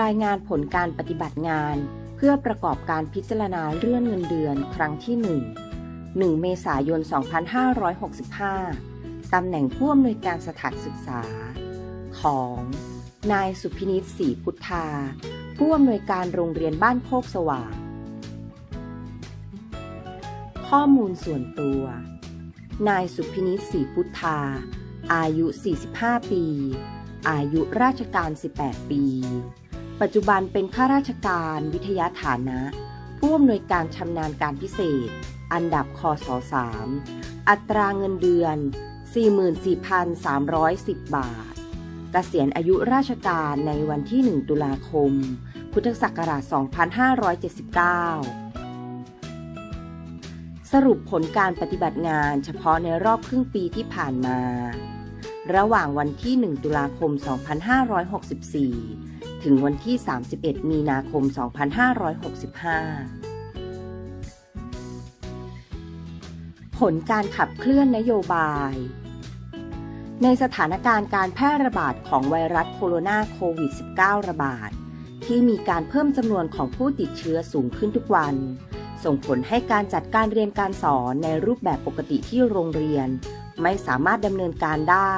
รายงานผลการปฏิบัติงาน เพื่อประกอบการพิจารณาเลื่อนเงินเดือนครั้งที่ 1 1 เมษายน 2565 ตำแหน่งผู้อำนวยการสถานศึกษา ของ นายสุพินิตศรีพุทธา ผู้อำนวยการโรงเรียนบ้านโคกสว่าง ข้อมูลส่วนตัว นายสุพินิตศรีพุทธา อายุ 45 ปี อายุราชการ 18 ปี ปัจจุบันเป็นข้าราชการวิทยาฐานะ ผู้อำนวยการชำนาญการพิเศษ อันดับคศ3อัตราเงินเดือน 44,310 บาทเกษียณอายุราชการในวันที่ 1 ตุลาคม พุทธศักราช 2579 สรุปผลการปฏิบัติงานเฉพาะในรอบครึ่งปีที่ผ่านมา ระหว่างวันที่ 1 ตุลาคม 2564 ถึงวันที่ 31 มีนาคม 2565ผลการขับเคลื่อนนโยบาย ในสถานการณ์การแพร่ระบาดของไวรัสโคโรนาโควิด -19 ระบาด ที่มีการเพิ่มจำนวนของผู้ติดเชื้อสูงขึ้นทุกวัน ส่งผลให้การจัดการเรียนการสอนในรูปแบบปกติที่โรงเรียน ไม่สามารถดำเนินการได้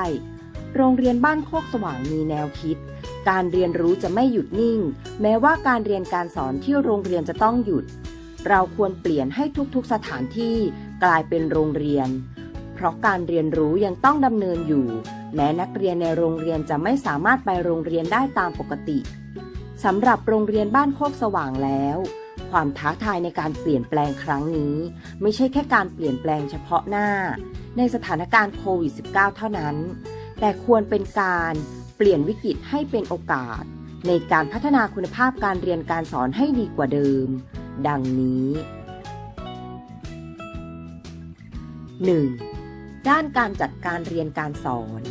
โรงเรียนบ้านโคกสว่างมีแนวคิด การเรียนรู้จะไม่หยุดนิ่ง แม้ว่าการเรียนการสอนที่โรงเรียนจะต้องหยุด เราควรเปลี่ยนให้ทุกๆสถานที่กลายเป็นโรงเรียน เพราะการเรียนรู้ยังต้องดำเนินอยู่ แม้นักเรียนในโรงเรียนจะไม่สามารถไปโรงเรียนได้ตามปกติสำหรับโรงเรียนบ้านโคกสว่างแล้ว ความท้าทายในการเปลี่ยนแปลงครั้งนี้ ไม่ใช่แค่การเปลี่ยนแปลงเฉพาะหน้า ในสถานการณ์โควิด -19 เท่านั้น แต่ควรเป็นการ เปลี่ยนวิกฤตให้เป็นโอกาส ในการพัฒนาคุณภาพการเรียนการสอนให้ดีกว่าเดิม ดังนี้ 1. ด้านการจัดการเรียนการสอน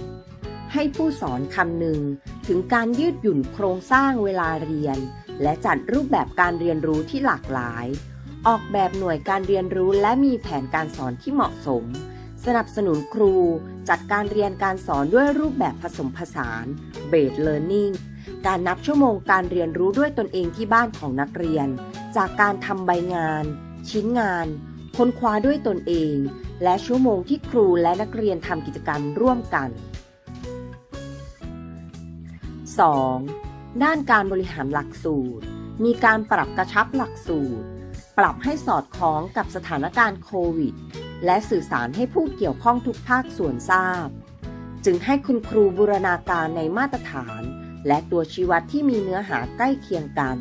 ให้ผู้สอนคำนึงถึงการยืดหยุ่นโครงสร้างเวลาเรียน และจัดรูปแบบการเรียนรู้ที่หลากหลาย ออกแบบหน่วยการเรียนรู้และมีแผนการสอนที่เหมาะสม สนับสนุนครู จัดการเรียนการสอนด้วยรูปแบบผสมผสาน Based Learning การนับชั่วโมงการเรียนรู้ด้วยตนเองที่บ้านของนักเรียน จากการทำใบงาน ชิ้นงาน ค้นคว้าด้วยตนเอง และชั่วโมงที่ครูและนักเรียนทำกิจกรรมร่วมกัน 2. ด้านการบริหารหลักสูตร มีการปรับกระชับหลักสูตร ปรับให้สอดคล้องกับสถานการณ์โควิด และสื่อสารให้ผู้เกี่ยวข้องทุกภาคส่วนทราบ จึงให้คุณครูบูรณาการในมาตรฐาน และตัวชี้วัดที่มีเนื้อหาใกล้เคียงกัน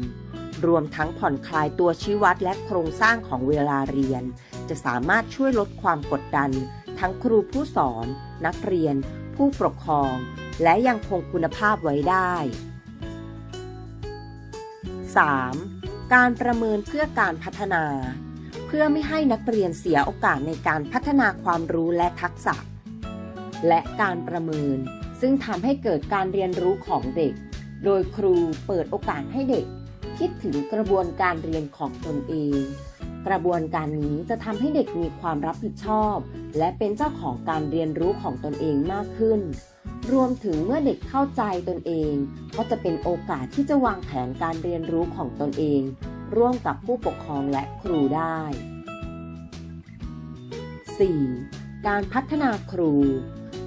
รวมทั้งผ่อนคลายตัวชี้วัดและโครงสร้างของเวลาเรียน จะสามารถช่วยลดความกดดัน ทั้งครูผู้สอน นักเรียน ผู้ปกครอง และยังคงคุณภาพไว้ได้ 3. การประเมินเพื่อการพัฒนา เพื่อไม่ให้นักเรียนเสียโอกาสในการพัฒนาความรู้และทักษะ และการประเมิน ซึ่งทำให้เกิดการเรียนรู้ของเด็ก โดยครูเปิดโอกาสให้เด็ก คิดถึงกระบวนการเรียนของตนเอง กระบวนการนี้จะทำให้เด็กมีความรับผิดชอบ และเป็นเจ้าของการเรียนรู้ของตนเองมากขึ้น รวมถึงเมื่อเด็กเข้าใจตนเอง ก็จะเป็นโอกาสที่จะวางแผนการเรียนรู้ของตนเอง ร่วมกับผู้ปกครองและครูได้ 4. การพัฒนาครู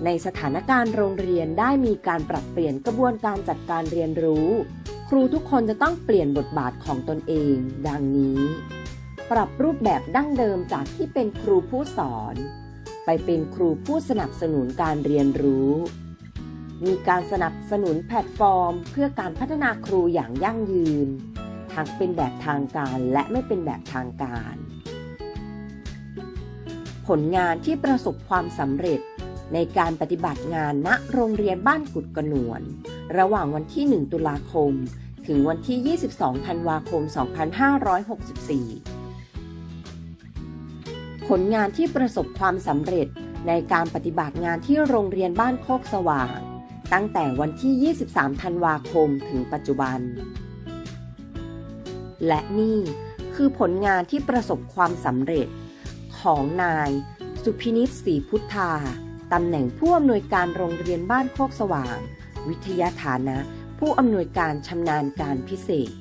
ในสถานการณ์โรงเรียนได้มีการปรับเปลี่ยนกระบวนการจัดการเรียนรู้ ครูทุกคนจะต้องเปลี่ยนบทบาทของตนเอง ดังนี้ ปรับรูปแบบดั้งเดิมจากที่เป็นครูผู้สอน ไปเป็นครูผู้สนับสนุนการเรียนรู้ มีการสนับสนุนแพลตฟอร์ม เพื่อการพัฒนาครูอย่างยั่งยืน ทั้งเป็นแบบทางการและไม่เป็นแบบทางการ ผลงานที่ประสบความสำเร็จในการปฏิบัติงานณโรงเรียนบ้านกุดกระหนวนระหว่างวันที่ 1 ตุลาคม ถึงวันที่ 22 ธันวาคม 2564 ผลงานที่ประสบความสำเร็จในการปฏิบัติงานที่โรงเรียนบ้านโคกสว่าง ตั้งแต่วันที่ 23 ธันวาคม ถึงปัจจุบัน และนี่คือผลงานที่ประสบความสำเร็จ ของนาย สุพินิษศรีพุทธาตำแหน่งผู้อำนวยการโรงเรียนบ้านโคกสว่าง วิทยาฐานะ ผู้อำนวยการชำนาญการพิเศษ